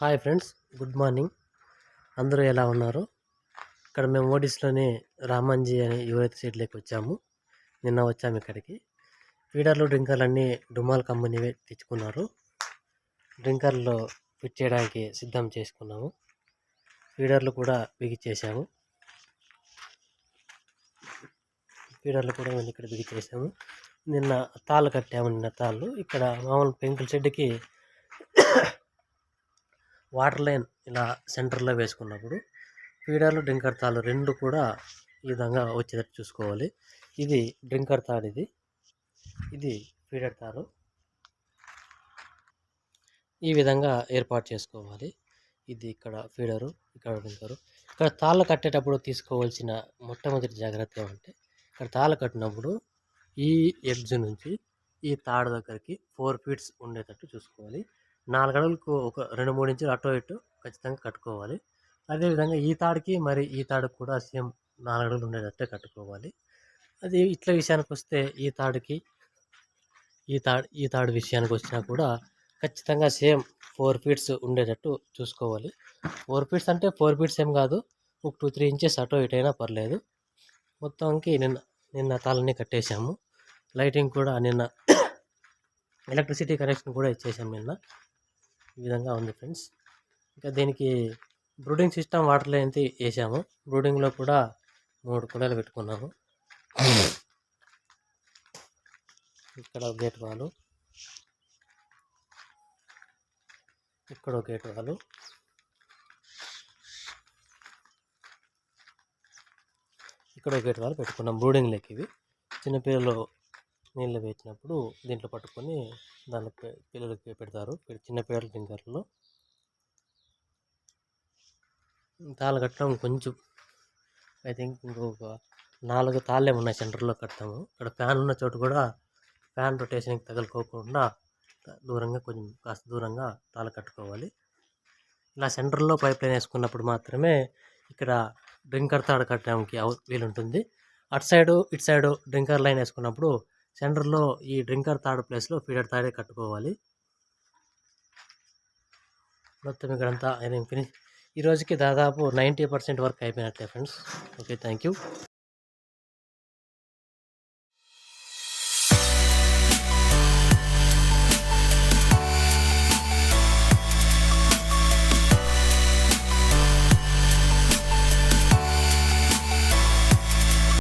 Hi friends good morning. అందరూ ఎలా ఉన్నారు? ఇక్కడ మేము ఓడిస్లోని రామంజీ అనే యువత సీట్లోకి వచ్చాము. నిన్న వచ్చాము ఇక్కడికి. ఫీడర్లు డ్రింకర్లు అన్నీ డుమాల్ కంపెనీవే తెచ్చుకున్నారు. డ్రింకర్లు ఫిట్ చేయడానికి సిద్ధం చేసుకున్నాము. ఫీడర్లు కూడా బిగిచ్చేసాము ఫీడర్లు కూడా మేము ఇక్కడ బిగిచ్చేసాము నిన్న తాళ్ళు కట్టాము నిన్న తాళ్ళు. ఇక్కడ మామూలు పెంకుల షెడ్కి వాటర్ లైన్ ఇలా సెంటర్లో వేసుకున్నప్పుడు ఫీడర్లు డ్రింకర్ తాళ్ళు రెండు కూడా ఈ విధంగా వచ్చేటట్టు చూసుకోవాలి. ఇది డ్రింకర్ తాడు ఇది. ఇది ఫీడర్ తాడు. ఈ విధంగా ఏర్పాటు చేసుకోవాలి. ఇది ఇక్కడ ఫీడరు ఇక్కడ డ్రింకరు. ఇక్కడ తాళ్ళు కట్టేటప్పుడు తీసుకోవాల్సిన మొట్టమొదటి జాగ్రత్త ఏమంటే ఇక్కడ తాళ్ళు కట్టినప్పుడు ఈ ఎడ్జ్ నుంచి ఈ తాడు దగ్గరికి ఫోర్ ఫీట్స్ ఉండేటట్టు చూసుకోవాలి. నాలుగు అడుగులకు ఒక రెండు మూడు ఇంచులు అటో ఇటు ఖచ్చితంగా కట్టుకోవాలి. అదేవిధంగా ఈ తాడుకి మరి ఈ తాడుకి కూడా సేమ్ నాలుగు అడుగులు ఉండేటట్టే కట్టుకోవాలి. అది ఇట్ల విషయానికి వస్తే ఈ తాడుకి ఈ తాడు ఈ తాడు విషయానికి వచ్చినా కూడా ఖచ్చితంగా సేమ్ ఫోర్ ఫీట్స్ ఉండేటట్టు చూసుకోవాలి. ఫోర్ ఫీట్స్ అంటే ఫోర్ ఫీట్స్ ఏం కాదు ఒక టూ త్రీ ఇంచెస్ అటో ఇటు అయినా పర్లేదు. మొత్తానికి నిన్న నిన్న తాళని కట్టేశాము. లైటింగ్ కూడా నిన్న ఎలక్ట్రిసిటీ కనెక్షన్ కూడా ఇచ్చేసాం నిన్న. ఈ విధంగా ఉంది ఫ్రెండ్స్. ఇంకా దీనికి బ్రూడింగ్ సిస్టమ్ వాటర్ ఎంత వేసాము. బ్రూడింగ్లో కూడా మూడు కుండలు పెట్టుకున్నాము. ఇక్కడ గేట్ వాలు. ఇక్కడ గేట్ వాళ్ళు ఇక్కడ గేట్ వాళ్ళు పెట్టుకున్నాం. బ్రూడింగ్ లెక్క ఇవి. చిన్నపిల్లలు నీళ్ళు వేసినప్పుడు దీంట్లో పట్టుకొని దానికి పిల్లలకి పెడతారు. చిన్న పిల్లల టింకర్లో తాళ్ళు కట్టడం కొంచెం ఐ థింక్ ఇంకొక నాలుగు తాళ్ళే ఉన్నాయి సెంటర్లో కడతాము. ఇక్కడ ఫ్యాన్ ఉన్న చోటు కూడా ఫ్యాన్ రొటేషన్కి తగులుకోకుండా దూరంగా కొంచెం కాస్త దూరంగా తాళ్ళు కట్టుకోవాలి. ఇలా సెంటర్లో పైప్ లైన్ వేసుకున్నప్పుడు మాత్రమే ఇక్కడ డ్రింకర్ తాడు కట్టడానికి వీలుంటుంది. అటు సైడు ఇటు సైడు డ్రింకర్ లైన్ వేసుకున్నప్పుడు సెంటర్లో ఈ డ్రింకర్ థర్డ్ ప్లేస్లో ఫీడర్ థర్డే కట్టుకోవాలి. మొత్తం ఇక్కడంతా ఐ థింక్ ఫినిష్. ఈ రోజుకి దాదాపు నైంటీ పర్సెంట్ వర్క్ అయిపోయినట్లే ఫ్రెండ్స్. Okay thank you